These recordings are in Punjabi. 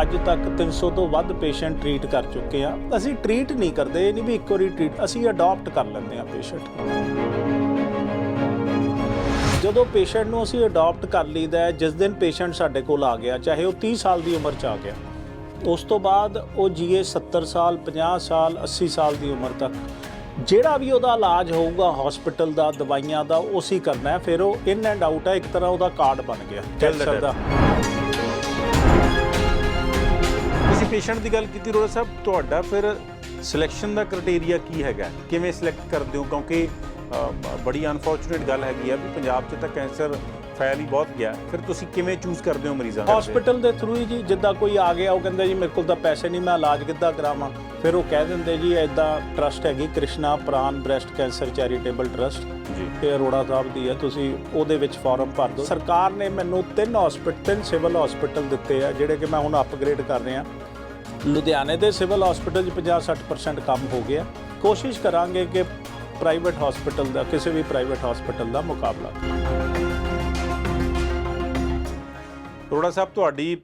ਅੱਜ ਤੱਕ 300 ਤੋਂ ਵੱਧ ਪੇਸ਼ੈਂਟ ਟ੍ਰੀਟ ਕਰ ਚੁੱਕੇ ਆ। ਅਸੀਂ ਟ੍ਰੀਟ ਨਹੀਂ ਕਰਦੇ ਇਹ ਨਹੀਂ ਵੀ ਇੱਕ ਵਾਰੀ ਟ੍ਰੀਟ ਅਸੀਂ ਅਡਾਪਟ ਕਰ ਲੈਂਦੇ ਆ ਪੇਸ਼ੈਂਟ। ਜਦੋਂ ਪੇਸ਼ੈਂਟ ਨੂੰ ਅਸੀਂ ਅਡਾਪਟ ਕਰ ਲਈਦਾ ਜਿਸ ਦਿਨ ਪੇਸ਼ੈਂਟ ਸਾਡੇ ਕੋਲ ਆ ਗਿਆ ਚਾਹੇ ਉਹ 30 ਸਾਲ ਦੀ ਉਮਰ 'ਚ ਆ ਗਿਆ ਉਸ ਤੋਂ ਬਾਅਦ ਉਹ ਜੀਏ 70 ਸਾਲ 50 ਸਾਲ 80 ਸਾਲ ਦੀ ਉਮਰ ਤੱਕ। ਜਿਹੜਾ ਵੀ ਉਹਦਾ ਇਲਾਜ ਹੋਊਗਾ ਹਸਪੀਟਲ ਦਾ ਦਵਾਈਆਂ ਦਾ ਉਹ ਅਸੀਂ ਕਰਨਾ ਹੈ ਫਿਰ ਉਹ ਇਨ ਐਂਡ ਆਊਟ ਹੈ ਇੱਕ ਤਰ੍ਹਾਂ ਉਹਦਾ ਕਾਰਡ ਬਣ ਗਿਆ ਕੈਂਸਰ ਦਾ। ਪੇਸ਼ੈਂਟ ਦੀ ਗੱਲ ਕੀਤੀ ਰੋੜਾ ਸਾਹਿਬ ਤੁਹਾਡਾ ਫਿਰ ਸਿਲੈਕਸ਼ਨ ਦਾ ਕ੍ਰਾਈਟੇਰੀਆ ਕੀ ਹੈਗਾ? ਕਿਵੇਂ ਸਿਲੈਕਟ ਕਰਦੇ ਹੋ? ਕਿਉਂਕਿ ਬੜੀ ਅਨਫੋਰਚੂਨੇਟ ਗੱਲ ਹੈਗੀ ਆ ਵੀ ਪੰਜਾਬ 'ਚ ਤਾਂ ਕੈਂਸਰ ਫੈਲ ਹੀ ਬਹੁਤ ਗਿਆ। ਫਿਰ ਤੁਸੀਂ ਕਿਵੇਂ ਚੂਜ਼ ਕਰਦੇ ਹੋ ਮਰੀਜ਼ਾਂ ਦੇ ਹਸਪੀਟਲ ਦੇ ਥਰੂ ਹੀ ਜੀ ਜਿੱਦਾਂ ਕੋਈ ਆ ਗਿਆ ਉਹ ਕਹਿੰਦਾ ਜੀ ਮੇਰੇ ਕੋਲ ਤਾਂ ਪੈਸੇ ਨਹੀਂ ਮੈਂ ਇਲਾਜ ਕਿੱਦਾਂ ਕਰਾਵਾਂ? ਫਿਰ ਉਹ ਕਹਿ ਦਿੰਦੇ ਜੀ ਐਦਾਂ ਟਰਸਟ ਹੈਗੀ Krishna Pran breast cancer charitable trust ਜੀ। ਇਹ ਅਰੋੜਾ ਸਾਹਿਬ ਦੀ ਹੈ ਤੁਸੀਂ ਉਹਦੇ ਵਿੱਚ ਫਾਰਮ ਭਰ ਦਿਓ। ਸਰਕਾਰ ਨੇ ਮੈਨੂੰ ਤਿੰਨ ਹਸਪੀਟਲ ਤਿੰਨ ਸਿਵਲ ਹਸਪੀਟਲ ਦਿੱਤੇ ਆ ਜਿਹੜੇ ਕਿ ਮੈਂ ਹੁਣ ਅਪਗ੍ਰੇਡ ਕਰ ਰਿਹਾ। ਲੁਧਿਆਣੇ ਦੇ ਸਿਵਲ ਹਸਪੀਟਲ 'ਚ 50-60% ਕੰਮ ਹੋ ਗਿਆ। ਕੋਸ਼ਿਸ਼ ਕਰਾਂਗੇ ਕਿ ਪ੍ਰਾਈਵੇਟ ਹਸਪੀਟਲ ਦਾ, ਕਿਸੇ ਵੀ ਪ੍ਰਾਈਵੇਟ ਹਸਪੀਟਲ ਦਾ ਮੁਕਾਬਲਾ ਰੋੜਾ ਸਾਹਿਬ, ਤੁਹਾਡੀ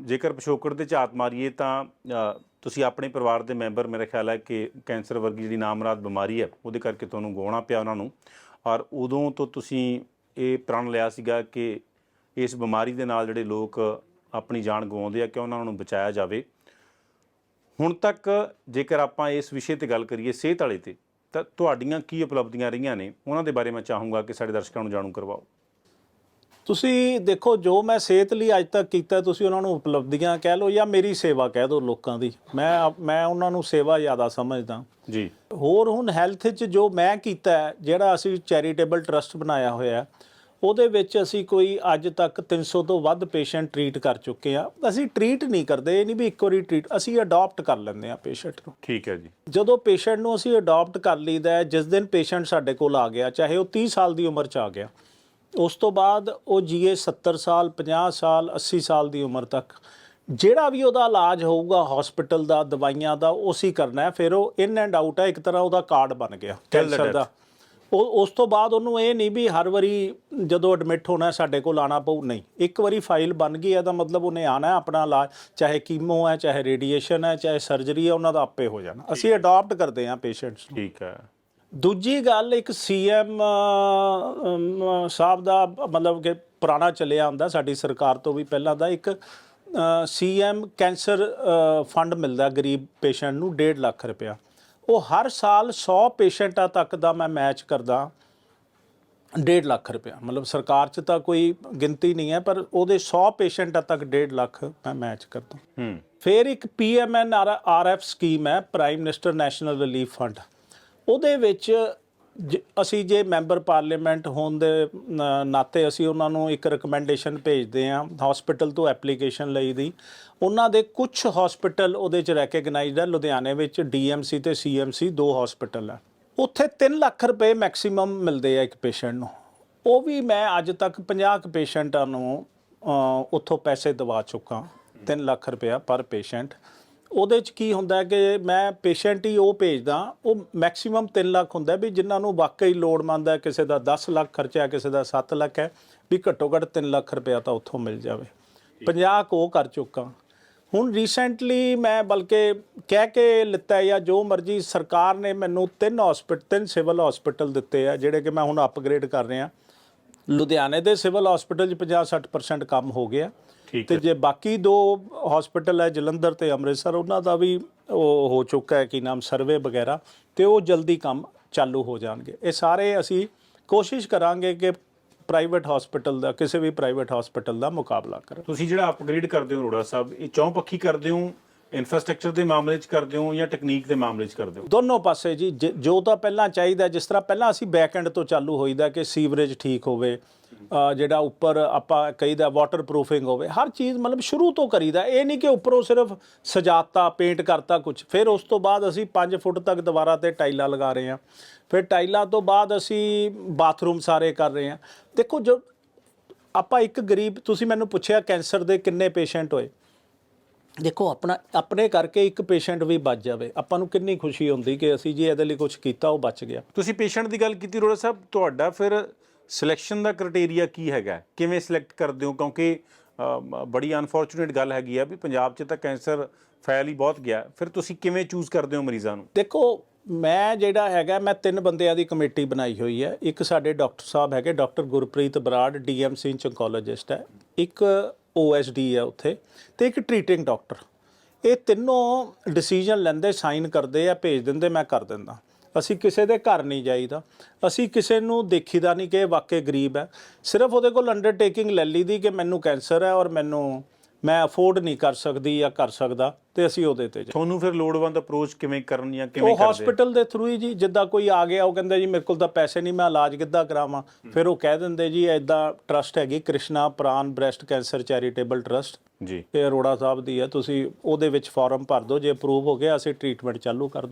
ਜੇਕਰ ਪਿਛੋਕੜ ਦੇ ਝਾਤ ਮਾਰੀਏ ਤਾਂ ਤੁਸੀਂ ਆਪਣੇ ਪਰਿਵਾਰ ਦੇ ਮੈਂਬਰ, ਮੇਰੇ ਖਿਆਲ ਹੈ ਕਿ ਕੈਂਸਰ ਵਰਗੀ ਜਿਹੜੀ ਨਾਮਰਾਦ ਬਿਮਾਰੀ ਹੈ, ਉਹਦੇ ਕਰਕੇ ਤੁਹਾਨੂੰ ਗਵਾਉਣਾ ਪਿਆ ਉਹਨਾਂ ਨੂੰ। ਔਰ ਉਦੋਂ ਤੋਂ ਤੁਸੀਂ ਇਹ ਪ੍ਰਣ ਲਿਆ ਸੀਗਾ ਕਿ ਇਸ ਬਿਮਾਰੀ ਦੇ ਨਾਲ ਜਿਹੜੇ ਲੋਕ ਆਪਣੀ ਜਾਨ ਗਵਾਉਂਦੇ ਆ, ਕਿ ਉਹਨਾਂ ਨੂੰ ਬਚਾਇਆ ਜਾਵੇ। ਹੁਣ ਤੱਕ ਜੇਕਰ ਆਪਾਂ ਇਸ ਵਿਸ਼ੇ ਤੇ ਗੱਲ ਕਰੀਏ ਸਿਹਤ ਵਾਲੇ ਤੇ ਤਾਂ ਤੁਹਾਡੀਆਂ ਕੀ ਉਪਲਬਧੀਆਂ ਰਹੀਆਂ ਨੇ? ਉਹਨਾਂ ਦੇ ਬਾਰੇ ਮੈਂ ਚਾਹੂੰਗਾ ਕਿ ਸਾਡੇ ਦਰਸ਼ਕਾਂ ਨੂੰ ਜਾਣੂ ਕਰਵਾਓ। ਤੁਸੀਂ ਦੇਖੋ ਜੋ ਮੈਂ ਸਿਹਤ ਲਈ ਅੱਜ ਤੱਕ ਕੀਤਾ ਤੁਸੀਂ ਉਹਨਾਂ ਨੂੰ ਉਪਲਬਧੀਆਂ ਕਹਿ ਲਓ ਜਾਂ ਮੇਰੀ ਸੇਵਾ ਕਹਿ ਦਿਓ ਲੋਕਾਂ ਦੀ। ਮੈਂ ਮੈਂ ਉਹਨਾਂ ਨੂੰ ਸੇਵਾ ਜ਼ਿਆਦਾ ਸਮਝਦਾ। ਜੀ। ਹੋਰ ਹੁਣ ਹੈਲਥ 'ਚ ਜੋ ਮੈਂ ਕੀਤਾ ਜਿਹੜਾ ਅਸੀਂ ਚੈਰੀਟੇਬਲ ਟਰਸਟ ਬਣਾਇਆ ਹੋਇਆ ਹੈ, ਉਹਦੇ ਵਿੱਚ ਅਸੀਂ ਕੋਈ ਅੱਜ ਤੱਕ 300 ਤੋਂ ਵੱਧ ਪੇਸ਼ੈਂਟ ਟ੍ਰੀਟ ਕਰ ਚੁੱਕੇ ਆ ਅਸੀਂ ਟ੍ਰੀਟ ਨਹੀਂ ਕਰਦੇ ਇਹ ਨਹੀਂ ਵੀ ਇੱਕ ਵਾਰੀ ਟ੍ਰੀਟ ਅਸੀਂ ਅਡਾਪਟ ਕਰ ਲੈਂਦੇ ਆ ਪੇਸ਼ੈਂਟ ਨੂੰ। ਠੀਕ ਹੈ ਜੀ। ਜਦੋਂ ਪੇਸ਼ੈਂਟ ਨੂੰ ਅਸੀਂ ਅਡਾਪਟ ਕਰ ਲਈਦਾ ਜਿਸ ਦਿਨ ਪੇਸ਼ੈਂਟ ਸਾਡੇ ਕੋਲ ਆ ਗਿਆ ਚਾਹੇ ਉਹ 30 ਸਾਲ ਦੀ ਉਮਰ 'ਚ ਆ ਗਿਆ ਉਸ ਤੋਂ ਬਾਅਦ ਉਹ ਜੀਏ 70 ਸਾਲ 50 ਸਾਲ 80 ਸਾਲ ਦੀ ਉਮਰ ਤੱਕ ਜਿਹੜਾ ਵੀ ਉਹਦਾ ਇਲਾਜ ਹੋਊਗਾ ਹਸਪੀਟਲ ਦਾ ਦਵਾਈਆਂ ਦਾ ਉਹ ਅਸੀਂ ਕਰਨਾ ਹੈ ਫਿਰ ਉਹ ਇਨ ਐਂਡ ਆਊਟ ਹੈ ਇੱਕ ਤਰ੍ਹਾਂ ਉਹਦਾ ਕਾਰਡ ਬਣ ਗਿਆ ਕੈਂਸਰ ਦਾ। ਉਹ ਉਸ ਤੋਂ ਬਾਅਦ ਉਹਨੂੰ ਇਹ ਨਹੀਂ ਵੀ ਹਰ ਵਾਰੀ ਜਦੋਂ ਐਡਮਿਟ ਹੋਣਾ ਸਾਡੇ ਕੋਲ ਆਣਾ ਪਊ ਨਹੀਂ। ਇੱਕ ਵਾਰੀ ਫਾਈਲ ਬਣ ਗਈ ਹੈ ਤਾਂ ਮਤਲਬ ਉਹਨੇ ਆਣਾ ਆਪਣਾ ਇਲਾਜ ਚਾਹੇ ਕੀਮੋ ਹੈ ਚਾਹੇ ਰੇਡੀਏਸ਼ਨ ਹੈ ਚਾਹੇ ਸਰਜਰੀ ਹੈ ਉਹਨਾਂ ਦਾ ਆਪੇ ਹੋ ਜਾਣਾ। ਅਸੀਂ ਅਡਾਪਟ ਕਰਦੇ ਹਾਂ ਪੇਸ਼ੈਂਟਸ ਨੂੰ। ਠੀਕ ਹੈ। ਦੂਜੀ ਗੱਲ ਇੱਕ ਸੀਐਮ ਸਾਹਿਬ ਦਾ ਮਤਲਬ ਕਿ ਪੁਰਾਣਾ ਚੱਲਿਆ ਹੁੰਦਾ ਸਾਡੀ ਸਰਕਾਰ ਤੋਂ ਵੀ ਪਹਿਲਾਂ ਦਾ ਇੱਕ ਸੀਐਮ ਕੈਂਸਰ ਫੰਡ ਮਿਲਦਾ ਗਰੀਬ ਪੇਸ਼ੈਂਟ ਨੂੰ 1.5 ਲੱਖ ਰੁਪਇਆ। ਉਹ ਹਰ ਸਾਲ 100 ਪੇਸ਼ੈਂਟਾਂ ਤੱਕ ਦਾ ਮੈਂ ਮੈਚ ਕਰਦਾ। 1.5 ਲੱਖ ਰੁਪਇਆ। ਮਤਲਬ ਸਰਕਾਰ 'ਚ ਤਾਂ ਕੋਈ ਗਿਣਤੀ ਨਹੀਂ ਹੈ ਪਰ ਉਹਦੇ 100 ਪੇਸ਼ੈਂਟਾਂ ਤੱਕ 1.5 ਲੱਖ ਮੈਂ ਮੈਚ ਕਰਦਾ। ਹੂੰ। ਫਿਰ ਇੱਕ ਪੀਐਮਐਨ ਆਰਐਫ ਸਕੀਮ ਹੈ prime minister national relief fund ਉਹਦੇ ਵਿੱਚ ਜ- ਅਸੀਂ ਜੇ ਮੈਂਬਰ ਪਾਰਲੀਮੈਂਟ ਹੋਣ ਦੇ ਨ- ਨਾਤੇ ਅਸੀਂ ਉਹਨਾਂ ਨੂੰ ਇੱਕ ਰეკਮੈਂਡੇਸ਼ਨ ਭੇਜਦੇ ਹਾਂ ਹਸਪੀਟਲ ਤੋਂ ਐਪਲੀਕੇਸ਼ਨ ਲਈ ਦੀ ਉਹਨਾਂ ਦੇ ਕੁਝ ਹਸਪੀਟਲ ਉਹਦੇ ਚ ਰੈਕਗਨਾਈਜ਼ਡ ਹੈ ਲੁਧਿਆਣੇ ਵਿੱਚ ਡੀਐਮਸੀ ਤੇ ਸੀਐਮਸੀ ਦੋ ਹਸਪੀਟਲ ਹੈ। ਉੱਥੇ 3 ਲੱਖ ਰੁਪਏ ਮੈਕਸਿਮਮ ਮਿਲਦੇ ਆ ਇੱਕ ਪੇਸ਼ੈਂਟ ਨੂੰ। ਉਹ ਵੀ ਮੈਂ ਅੱਜ ਤੱਕ 50 ਕੁ ਪੇਸ਼ੈਂਟਾਂ ਨੂੰ ਅ, ਉੱਥੋਂ ਪੈਸੇ ਦਵਾ ਚੁੱਕਾ 3 ਲੱਖ ਰੁਪਇਆ ਪਰ ਪੇਸ਼ੈਂਟ ਉਹਦੇ ਚ ਕੀ ਹੁੰਦਾ ਕਿ ਮੈਂ ਪੇਸ਼ੈਂਟ ਹੀ ਉਹ ਭੇਜਦਾ ਉਹ ਮੈਕਸਿਮਮ 3 ਲੱਖ ਹੁੰਦਾ ਵੀ ਜਿਨ੍ਹਾਂ ਨੂੰ ਵਾਕਈ ਲੋੜਮੰਦ ਹੈ ਕਿਸੇ ਦਾ 10 ਲੱਖ ਖਰਚਾ ਕਿਸੇ ਦਾ 7 ਲੱਖ ਹੈ ਵੀ ਘੱਟੋ ਘੱਟ 3 ਲੱਖ ਰੁਪਇਆ ਤਾਂ ਉੱਥੋਂ ਮਿਲ ਜਾਵੇ। 50 ਕੁ ਕਰ ਚੁੱਕਾ। ਹੁਣ ਰੀਸੈਂਟਲੀ ਮੈਂ ਬਲਕਿ ਕਹਿ ਕੇ ਲਿੱਤਾ ਜਾਂ ਜੋ ਮਰਜ਼ੀ ਸਰਕਾਰ ਨੇ ਮੈਨੂੰ ਤਿੰਨ ਹਸਪੀਟਲ ਤਿੰਨ ਸਿਵਲ ਹਸਪੀਟਲ ਦਿੱਤੇ ਆ ਜਿਹੜੇ ਕਿ ਮੈਂ ਹੁਣ ਅਪਗ੍ਰੇਡ ਕਰ ਰਿਹਾ। ਲੁਧਿਆਣੇ ਦੇ ਸਿਵਲ ਹਸਪੀਟਲ 'ਚ 50-60% ਕੰਮ ਹੋ ਗਿਆ। ਠੀਕ ਤੇ ਜੇ ਬਾਕੀ ਦੋ ਹਸਪੀਟਲ ਹੈ ਜਲੰਧਰ ਤੇ ਅੰਮ੍ਰਿਤਸਰ ਉਹਨਾਂ ਦਾ ਵੀ ਉਹ ਹੋ ਚੁੱਕਾ ਹੈ ਕੀ ਨਾਮ ਸਰਵੇ ਵਗੈਰਾ ਤੇ ਉਹ ਜਲਦੀ ਕੰਮ ਚਾਲੂ ਹੋ ਜਾਣਗੇ। ਇਹ ਸਾਰੇ ਅਸੀਂ ਕੋਸ਼ਿਸ਼ ਕਰਾਂਗੇ ਕਿ ਪ੍ਰਾਈਵੇਟ ਹਸਪੀਟਲ ਦਾ ਕਿਸੇ ਵੀ ਪ੍ਰਾਈਵੇਟ ਹਸਪੀਟਲ ਦਾ ਮੁਕਾਬਲਾ ਕਰਾਂ ਤੁਸੀਂ ਜਿਹੜਾ ਅਪਗ੍ਰੇਡ ਕਰਦੇ ਹੋ ਰੋੜਾ ਸਾਹਿਬ ਇਹ ਚੌਪੱਖੀ ਕਰਦੇ ਹੋ ਇਨਫਰਾਸਟ੍ਰਕਚਰ ਦੇ ਮਾਮਲੇ 'ਚ ਕਰਦੇ ਹੋ ਜਾਂ ਟੈਕਨੀਕ ਦੇ ਮਾਮਲੇ 'ਚ ਕਰਦੇ ਹੋ? ਦੋਨੋਂ ਪਾਸੇ ਜੀ ਜ- ਜੋ ਤਾਂ ਪਹਿਲਾਂ ਚਾਹੀਦਾ ਜਿਸ ਤਰ੍ਹਾਂ ਪਹਿਲਾਂ ਅਸੀਂ ਬੈਕਐਂਡ ਤੋਂ ਚਾਲੂ ਹੋਈਦਾ ਕਿ ਸੀਵਰੇਜ ਠੀਕ ਹੋਵੇ ਅ, ਜਿਹੜਾ ਉੱਪਰ ਆਪਾਂ ਕਹੀਦਾ ਵਾਟਰਪ੍ਰੂਫਿੰਗ ਹੋਵੇ ਹਰ ਚੀਜ਼ ਮਤਲਬ ਸ਼ੁਰੂ ਤੋਂ ਕਰੀਦਾ। ਇਹ ਨਹੀਂ ਕਿ ਉੱਪਰੋਂ ਸਿਰਫ ਸਜਾਤਾ ਪੇਂਟ ਕਰਤਾ ਕੁਝ ਫਿਰ ਉਸ ਤੋਂ ਬਾਅਦ ਅਸੀਂ 5 ਫੁੱਟ ਤੱਕ ਦੁਬਾਰਾ ਤੇ ਟਾਈਲਾਂ ਲਗਾ ਰਹੇ ਹਾਂ। ਫਿਰ ਟਾਈਲਾਂ ਤੋਂ ਬਾਅਦ ਅਸੀਂ ਬਾਥਰੂਮ ਸਾਰੇ ਕਰ ਰਹੇ ਹਾਂ। ਦੇਖੋ ਜੋ ਆਪਾਂ ਇੱਕ ਗਰੀਬ ਤੁਸੀਂ ਮੈਨੂੰ ਪੁੱਛਿਆ ਕੈਂਸਰ ਦੇ ਕਿੰਨੇ ਪੇਸ਼ੈਂਟ ਹੋਏ? ਦੇਖੋ ਆਪਣਾ ਆਪਣੇ ਕਰਕੇ ਇੱਕ ਪੇਸ਼ੈਂਟ ਵੀ ਬਚ ਜਾਵੇ। ਆਪਾਂ ਨੂੰ ਕਿੰਨੀ ਖੁਸ਼ੀ ਹੁੰਦੀ ਕਿ ਅਸੀਂ ਜੀ ਇਹਦੇ ਲਈ ਕੁਝ ਕੀਤਾ ਉਹ ਬਚ ਗਿਆ। ਤੁਸੀਂ ਪੇਸ਼ੈਂਟ ਦੀ ਗੱਲ ਕੀਤੀ ਰੋੜਾ ਸਾਹਿਬ ਤੁਹਾਡਾ ਫਿਰ ਸਿਲੈਕਸ਼ਨ ਦਾ ਕ੍ਰਾਈਟੇਰੀਆ ਕੀ ਹੈਗਾ? ਕਿਵੇਂ ਸਿਲੈਕਟ ਕਰਦੇ ਹੋ? ਕਿਉਂਕਿ ਬੜੀ ਅਨਫੋਰਚੂਨੇਟ ਗੱਲ ਹੈਗੀ ਆ ਵੀ ਪੰਜਾਬ 'ਚ ਤਾਂ ਕੈਂਸਰ ਫੈਲ ਹੀ ਬਹੁਤ ਗਿਆ। ਫਿਰ ਤੁਸੀਂ ਕਿਵੇਂ ਚੂਜ਼ ਕਰਦੇ ਹੋ ਮਰੀਜ਼ਾਂ ਨੂੰ? ਦੇਖੋ ਮੈਂ ਜਿਹੜਾ ਹੈਗਾ ਮੈਂ ਤਿੰਨ ਬੰਦਿਆਂ ਦੀ ਕਮੇਟੀ ਬਣਾਈ ਹੋਈ ਹੈ। ਇੱਕ ਸਾਡੇ ਡਾਕਟਰ ਸਾਹਿਬ ਹੈਗੇ doctor Gurpreet Brar DMC oncologist ਹੈ। ਇੱਕ ਓਐਸਡੀ ਹੈ ਉੱਥੇ, ਤੇ ਇੱਕ ਟ੍ਰੀਟਿੰਗ ਡਾਕਟਰ ਇਹ ਤਿੰਨੋਂ ਡਿਸੀਜਨ ਲੈਂਦੇ ਸਾਈਨ ਕਰਦੇ ਆ, ਭੇਜ ਦਿੰਦੇ, ਮੈਂ ਕਰ ਦਿੰਦਾ। ਅਸੀਂ ਕਿਸੇ ਦੇ ਘਰ ਨਹੀਂ ਜਾਈਦਾ। ਅਸੀਂ ਕਿਸੇ ਨੂੰ ਦੇਖੀਦਾ ਨਹੀਂ ਕਿ ਇਹ ਵਾਕਈ ਗਰੀਬ ਹੈ। ਸਿਰਫ ਉਹਦੇ ਕੋਲ ਅੰਡਰਟੇਕਿੰਗ ਲੈ ਲਈਦੀ ਕਿ ਮੈਨੂੰ ਕੈਂਸਰ ਹੈ ਔਰ ਮੈਨੂੰ ਮੈਂ ਅਫੋਰਡ ਨਹੀਂ ਕਰ ਸਕਦੀ ਜਾਂ ਕਰ ਸਕਦਾ ਤੇ ਅਸੀਂ ਉਹਦੇ ਤੇ ਤੁਹਾਨੂੰ ਫਿਰ ਲੋੜਵੰਦ ਅਪਰੋਚ ਕਿਵੇਂ ਕਰਨ ਜਾਂ ਕਿਵੇਂ ਉਹ ਕਰਦੇ? ਹਸਪੀਟਲ ਦੇ ਥਰੂ ਹੀ ਜੀ ਜਿੱਦਾਂ ਕੋਈ ਆ ਗਿਆ ਉਹ ਕਹਿੰਦਾ ਜੀ ਮੇਰੇ ਕੋਲ ਤਾਂ ਪੈਸੇ ਨਹੀਂ ਮੈਂ ਇਲਾਜ ਕਿੱਦਾਂ ਕਰਾਵਾਂ? ਫਿਰ ਉਹ ਕਹਿ ਦਿੰਦੇ ਜੀ ਐਦਾਂ ਟਰਸਟ ਹੈਗੀ Krishna Pran breast cancer charitable trust ਜੀ। ਇਹ ਅਰੋੜਾ ਸਾਹਿਬ ਦੀ ਹੈ ਤੁਸੀਂ ਉਹਦੇ ਵਿੱਚ ਫਾਰਮ ਭਰ ਦਿਓ ਜੇ ਅਪਰੂਵ ਹੋ ਗਿਆ ਅਸੀਂ ਟ੍ਰੀਟਮੈਂਟ ਚਾਲੂ ਕਰ